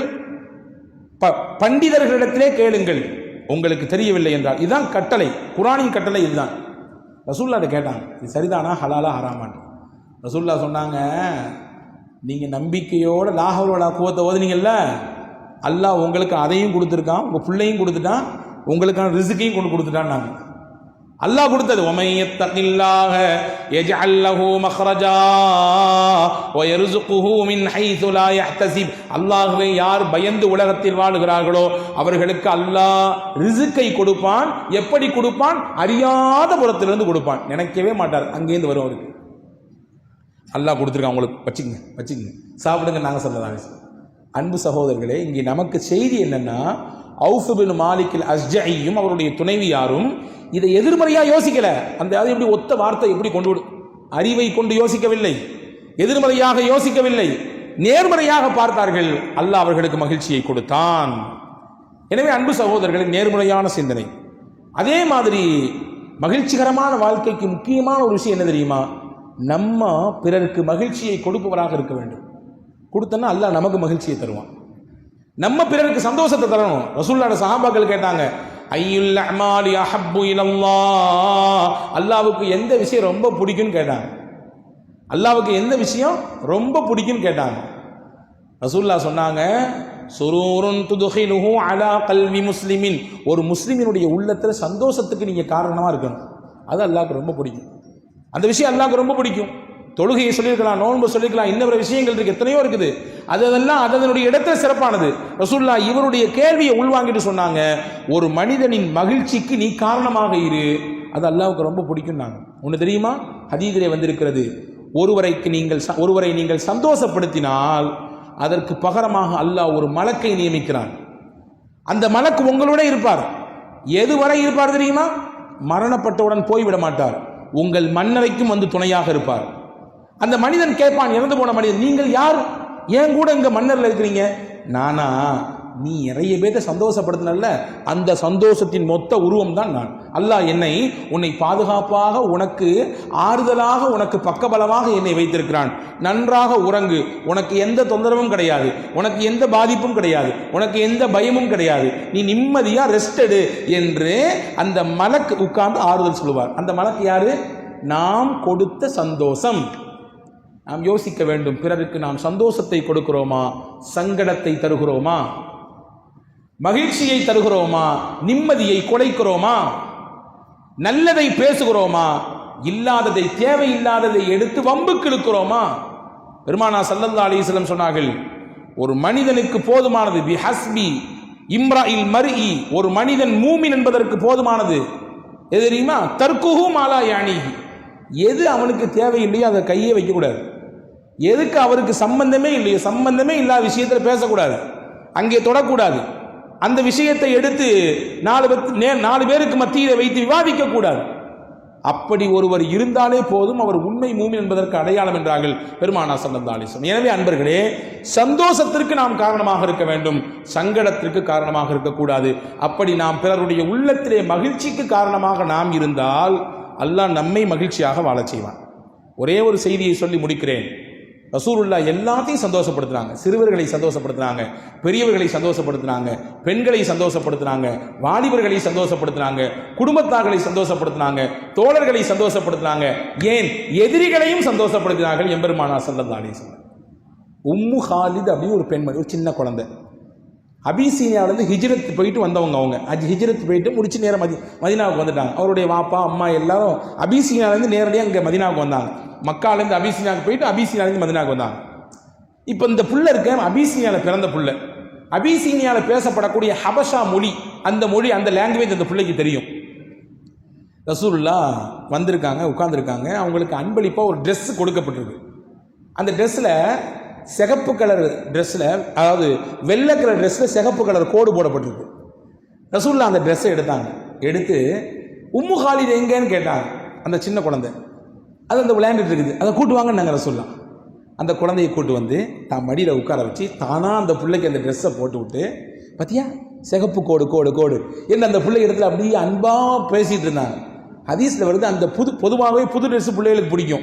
ப- பண்டிதர்களிடத்திலே கேளுங்கள். உங்களுக்கு தெரியவில்லை என்றால். இதுதான் கட்டளை. குரானின் கட்டளை இதுதான். ரசூல்லாட்ட கேட்டாங்க. இது சரிதானா? ஹலாலா? ஹராமான் ரசூல்லா சொன்னாங்க நீங்கள் நம்பிக்கையோட லாஹரோட குவத்தை ஓதுனீங்கல்ல அல்லாஹ் உங்களுக்கு அதையும் கொடுத்துருக்கான் உங்கள் பிள்ளையும் கொடுத்துட்டான் உங்களுக்கான ரிசுக்கையும் கொண்டு கொடுத்துட்டான் அல்லாஹ் கொடுத்தது ஒமையத்தகில்லாக எஜல்லஹு மஹ்ரஜா வயர்சுகுஹு மின் ஹைது லா யஹ்தஸிப். அல்லாஹ்வை யார் பயந்து உலகத்தில் வாழுகிறார்களோ அவர்களுக்கு அல்லாஹ் ரிசுக்கை கொடுப்பான். எப்படி கொடுப்பான்? அறியாத புறத்திலிருந்து கொடுப்பான். நினைக்கவே மாட்டார். அங்கேருந்து வரும் அவருக்கு. அல்லாஹ் கொடுத்துருக்கான் உங்களுக்கு வச்சுக்கங்க வச்சுக்கங்க. சாப்பிடுங்க நாங்கள் சொல்லலாம் அன்பு சகோதரர்களே இங்கே நமக்கு செய்தி என்னென்னா அவுஃபிபின் மாலிக்கில் அஸ்ஜையும் அவருடைய துணைவியாரும் இதை எதிர்மறையாக யோசிக்கல. அந்த அது எப்படி ஒத்த வார்த்தை எப்படி கொண்டு விடு? அறிவை கொண்டு யோசிக்கவில்லை. எதிர்மறையாக யோசிக்கவில்லை. நேர்மறையாக பார்த்தார்கள். அல்லாஹ் அவர்களுக்கு மகிழ்ச்சியை கொடுத்தான். எனவே அன்பு சகோதரர்களின் நேர்மறையான சிந்தனை. அதே மாதிரி மகிழ்ச்சிகரமான வாழ்க்கைக்கு முக்கியமான ஒரு விஷயம் என்ன தெரியுமா? நம்ம பிறருக்கு மகிழ்ச்சியை கொடுப்பவராக இருக்க வேண்டும். கொடுத்தோன்னா அல்லாஹ் நமக்கு மகிழ்ச்சியை தருவான். நம்ம பிறருக்கு சந்தோஷத்தை தரணும். ரசூல்லாட சஹாபாக்கள் கேட்டாங்க ஐயுல் அமாலி அஹப்பு இலல்லா அல்லாவுக்கு எந்த விஷயம் ரொம்ப பிடிக்கும்னு கேட்டாங்க. அல்லாவுக்கு எந்த விஷயம் ரொம்ப பிடிக்கும்னு கேட்டாங்க. ரசூல்லா சொன்னாங்க சுரூருன் துதுகிலுஹு அலா கல்வி முஸ்லிமின். ஒரு முஸ்லிமினுடைய உள்ளத்தில் சந்தோஷத்துக்கு நீங்கள் காரணமாக இருக்கணும். அது அல்லாவுக்கு ரொம்ப பிடிக்கும். அந்த விஷயம் அல்லாவுக்கு ரொம்ப பிடிக்கும். தொழுகையை சொல்லியிருக்கலாம் நோன்பு சொல்லியிருக்கலாம் இன்னொரு விஷயங்கள் இருக்கு எத்தனையோ இருக்குது. அது அதெல்லாம் அதனுடைய இடத்துல சிறப்பானது. ரசூல்லா இவருடைய கேள்வியை உள்வாங்கிட்டு சொன்னாங்க ஒரு மனிதனின் மகிழ்ச்சிக்கு நீ காரணமாக இரு. அது அல்லாவுக்கு ரொம்ப பிடிக்கும்னாங்க ஒன்று தெரியுமா? ஹதீதிலே வந்திருக்கிறது. ஒருவரைக்கு நீங்கள் ச- ஒருவரை நீங்கள் சந்தோஷப்படுத்தினால் அதற்கு பகரமாக அல்லாஹ் ஒரு மலக்கை நியமிக்கிறான். அந்த மலக்கு உங்களோட இருப்பார். எதுவரை இருப்பார் தெரியுமா? மரணப்பட்டவுடன் போய்விட மாட்டார். உங்கள் மன்னரைக்கும் வந்து துணையாக இருப்பார். அந்த மனிதன் கேட்பான் இறந்து போன மனிதன் நீங்கள் யார்? ஏன் கூட இங்க மன்னர்ல இருக்கிறீங்க? நானா? நீ நிறைய பேரை சந்தோஷப்படுத்தினல்ல. அந்த சந்தோஷத்தின் மொத்த உருவம் தான் நான். அல்லாஹ் என்னை உன்னை பாதுகாப்பாக உனக்கு ஆறுதலாக உனக்கு பக்கபலமாக என்னை வைத்திருக்கிறான். நன்றாக உறங்கு. உனக்கு எந்த தொந்தரவும் கிடையாது. உனக்கு எந்த பாதிப்பும் கிடையாது. உனக்கு எந்த பயமும் கிடையாது. நீ நிம்மதியா ரெஸ்ட் எடு என்று அந்த மலக்கு உட்கார்ந்து ஆறுதல் சொல்லுவார். அந்த மலக்கு யாரு? நாம் கொடுத்த சந்தோஷம். நாம் யோசிக்க வேண்டும். பிறருக்கு நாம் சந்தோஷத்தை கொடுக்கிறோமா? சங்கடத்தை தருகிறோமா? மகிழ்ச்சியை தருகிறோமா? நிம்மதியை குலைக்கிறோமா? நல்லதை பேசுகிறோமா? இல்லாததை தேவையில்லாததை எடுத்து வம்புக்கு இழுக்கிறோமா பெருமானா சல்லல்லா அலிஸ்லம் சொன்னார்கள் ஒரு மனிதனுக்கு போதுமானது பி ஹஸ்பி இம்ரா இல் மர்இ. ஒரு மனிதன் மூமின் என்பதற்கு போதுமானது. எது தெரியுமா? தர்க்குஹு மாலா யானி எது அவனுக்கு தேவையில்லையோ அதை கையே வைக்கக்கூடாது. எதுக்கு அவருக்கு சம்பந்தமே இல்லையோ சம்பந்தமே இல்லாத விஷயத்தில் பேசக்கூடாது. அங்கே தொடக்கூடாது. அந்த விஷயத்தை எடுத்து நாலு பேர் நே நாலு பேருக்கு மத்தியில் வைத்து விவாதிக்க கூடாது அப்படி ஒருவர் இருந்தாலே போதும் அவர் உண்மை மூமி என்பதற்கு அடையாளம் என்றார்கள் பெருமானா சல்லந்தாலிசம் எனவே அன்பர்களே சந்தோஷத்திற்கு நாம் காரணமாக இருக்க வேண்டும். சங்கடத்திற்கு காரணமாக இருக்கக்கூடாது. அப்படி நாம் பிறருடைய உள்ளத்திலே மகிழ்ச்சிக்கு காரணமாக நாம் இருந்தால் அல்லாஹ் நம்மை மகிழ்ச்சியாக வாழச் செய்வான். ஒரே ஒரு செய்தியை சொல்லி முடிக்கிறேன். ரசூலுல்லா எல்லாத்தையும் சந்தோஷப்படுத்துனாங்க சிறுவர்களை சந்தோஷப்படுத்துனாங்க பெரியவர்களை சந்தோஷப்படுத்துனாங்க பெண்களை சந்தோஷப்படுத்துனாங்க வாலிபர்களை சந்தோஷப்படுத்துனாங்க குடும்பத்தார்களை சந்தோஷப்படுத்துனாங்க தோழர்களை சந்தோஷப்படுத்துனாங்க ஏன்? எதிரிகளையும் சந்தோஷப்படுத்தினார்கள் எம்பெருமானா சல்லல்லா அலிஸ்லாம் உம்மு ஹாலித் அப்படின்னு ஒரு பெண்மணி ஒரு சின்ன குழந்தை. அபிசீனியாவிலேருந்து ஹிஜ்ரத் போயிட்டு வந்தவங்க அவங்க. அஜ் ஹிஜ்ரத் போயிட்டு முடிச்சு நேரம் மதி மதினாவுக்கு வந்துட்டாங்க. அவருடைய வாப்பா அம்மா எல்லாரும் அபிசீனியாவிலேருந்து நேரடியாக இங்கே மதினாவுக்கு வந்தாங்க. மக்காலேருந்து அபிசீனியாவுக்கு போயிட்டு அபிசீனியாவிலேருந்து மதினாவுக்கு வந்தாங்க. இப்போ இந்த புள்ள இருக்க அபிசீனியாவில் பிறந்த புள்ள. அபிசீனியாவில் பேசப்படக்கூடிய ஹபஷா மொழி அந்த மொழி அந்த லாங்குவேஜ் அந்த பிள்ளைக்கு தெரியும். ரசூல்லா வந்திருக்காங்க உட்காந்துருக்காங்க அவங்களுக்கு அன்பளிப்பாக ஒரு ட்ரெஸ் கொடுக்கப்பட்டிருக்கு. அந்த ட்ரெஸ்ஸில் சிகப்பு கலர் ட்ரெஸ்ஸில் அதாவது வெள்ளை கலர் ட்ரெஸ்ஸில் சிகப்பு கலர் கோடு போடப்பட்டிருக்கு. ரசூல்லா அந்த ட்ரெஸ்ஸை எடுத்தாங்க. எடுத்து உம்மு ஹாலித் எங்கேன்னு கேட்டாங்க. அந்த சின்ன குழந்தை. அது அந்த விளையாண்டுட்டு இருக்குது. அதை கூட்டு வாங்கன்னு நாங்கள் ரசூல்லா அந்த குழந்தையை கூட்டு வந்து தான் மடியில் உட்கார வச்சு தானாக அந்த பிள்ளைக்கு அந்த ட்ரெஸ்ஸை போட்டு விட்டு பார்த்தியா சிகப்பு கோடு கோடு கோடு. என்ன அந்த பிள்ளை இடத்துல அப்படியே அன்பாக பேசிகிட்டு இருந்தாங்க. ஹதீஸில் வருது அந்த புது பொதுவாகவே புது ட்ரெஸ்ஸு பிள்ளைகளுக்கு பிடிக்கும்.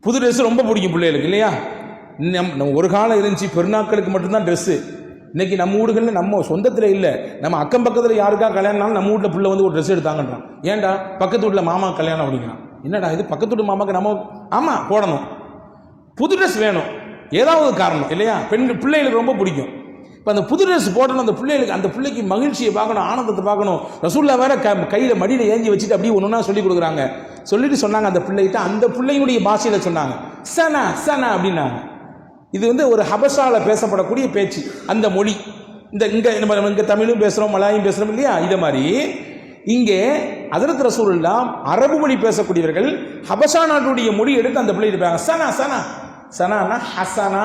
புது ட்ரெஸ்ஸு ரொம்ப பிடிக்கும் பிள்ளைகளுக்கு இல்லையா? நம் நம்ம ஒரு காலம் இருந்துச்சு பெருநாட்களுக்கு மட்டும்தான் ட்ரெஸ்ஸு இன்னைக்கு நம்ம ஊடுகளில் நம்ம சொந்தத்தில் இல்லை. நம்ம அக்கம் பக்கத்தில் யாருக்கா கல்யாணம்னாலும் நம்ம வீட்டில் பிள்ளை வந்து ஒரு ட்ரெஸ் எடுத்தாங்கன்றான். ஏன்டா? பக்கத்து வீட்டில் மாமா கல்யாணம் அப்படிங்கிறான். என்னடா இது? பக்கத்து வீட்டு மாமாக்கு நம்ம ஆமாம் போடணும். புது ட்ரெஸ் வேணும். ஏதாவது காரணம் இல்லையா? பெண்கள் பிள்ளைகளுக்கு ரொம்ப பிடிக்கும். இப்போ அந்த புது ட்ரெஸ் போடணும் அந்த பிள்ளைகளுக்கு அந்த பிள்ளைக்கு மகிழ்ச்சியை பார்க்கணும் ஆனந்தத்தை பார்க்கணும். ரசூல்லா வேற க கையில் மடியில் ஏஞ்சி வச்சுட்டு அப்படியே ஒன்று ஒன்றா சொல்லி கொடுக்குறாங்க. சொல்லிட்டு சொன்னாங்க அந்த பிள்ளைகிட்ட அந்த பிள்ளையினுடைய பாஷையில் சொன்னாங்க. சனா சனா அப்படின்னாங்க. இது வந்து ஒரு ஹபஷால பேசப்படக்கூடிய பேச்சு. அந்த மொழி. இந்த இங்கே நம்ம இங்கே தமிழும் பேசுகிறோம் மலாயும் பேசுகிறோம் இல்லையா? இதை மாதிரி இங்கே அதரத் ரசூலுல்லா அரபு மொழி பேசக்கூடியவர்கள் ஹபசா நாட்டுடைய மொழி எடுத்து அந்த பிள்ளை இருப்பாங்க சனா சனா சனானா ஹசனா.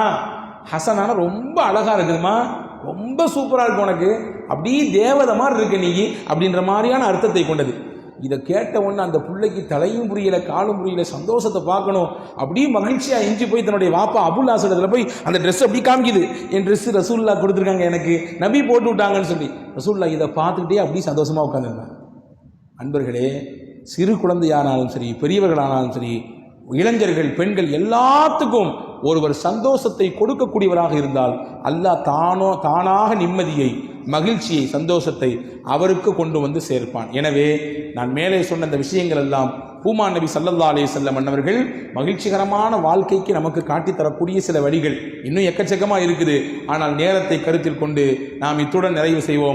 ஹசனானா ரொம்ப அழகாக இருக்குதுமா ரொம்ப சூப்பராக இருக்கும் உனக்கு. அப்படியே தேவதை மாதிரி இருக்கு நீ. அப்படின்ற மாதிரியான அர்த்தத்தை கொண்டது. இதை கேட்ட உடனே அந்த பிள்ளைக்கு தலையும் புரியல காலும் புரியல சந்தோஷத்தை பார்க்கணும். அப்படியே மகிழ்ச்சியாக இஞ்சி போய் தன்னுடைய வாப்பா அபுல் ஆசிரத்தில் போய் அந்த ட்ரெஸ் அப்படி காமிக்குது. என் ட்ரெஸ் ரசூல்லா கொடுத்துருக்காங்க எனக்கு. நபி போட்டு விட்டாங்கன்னு சொல்லி. ரசூல்லா இதை பார்த்துக்கிட்டே அப்படியே சந்தோஷமாக உட்காந்துருந்தேன் அன்பர்களே சிறு குழந்தையானாலும் சரி பெரியவர்களானாலும் சரி இளைஞர்கள் பெண்கள் எல்லாத்துக்கும் ஒருவர் சந்தோஷத்தை கொடுக்கக்கூடியவராக இருந்தால் அல்லாஹ் தானோ தானாக நிம்மதியை மகிழ்ச்சியை சந்தோஷத்தை அவருக்கு கொண்டு வந்து சேர்ப்பான். எனவே நான் மேலே சொன்ன அந்த விஷயங்கள் எல்லாம் பூமா நபி சல்லல்லா அலே செல்லம் அன்னவர்கள் மகிழ்ச்சிகரமான வாழ்க்கைக்கு நமக்கு காட்டித் தரக்கூடிய சில வழிகள். இன்னும் எக்கச்சக்கமாக இருக்குது. ஆனால் நேரத்தை கருத்தில் கொண்டு நாம் இத்துடன் நிறைவு செய்வோம்.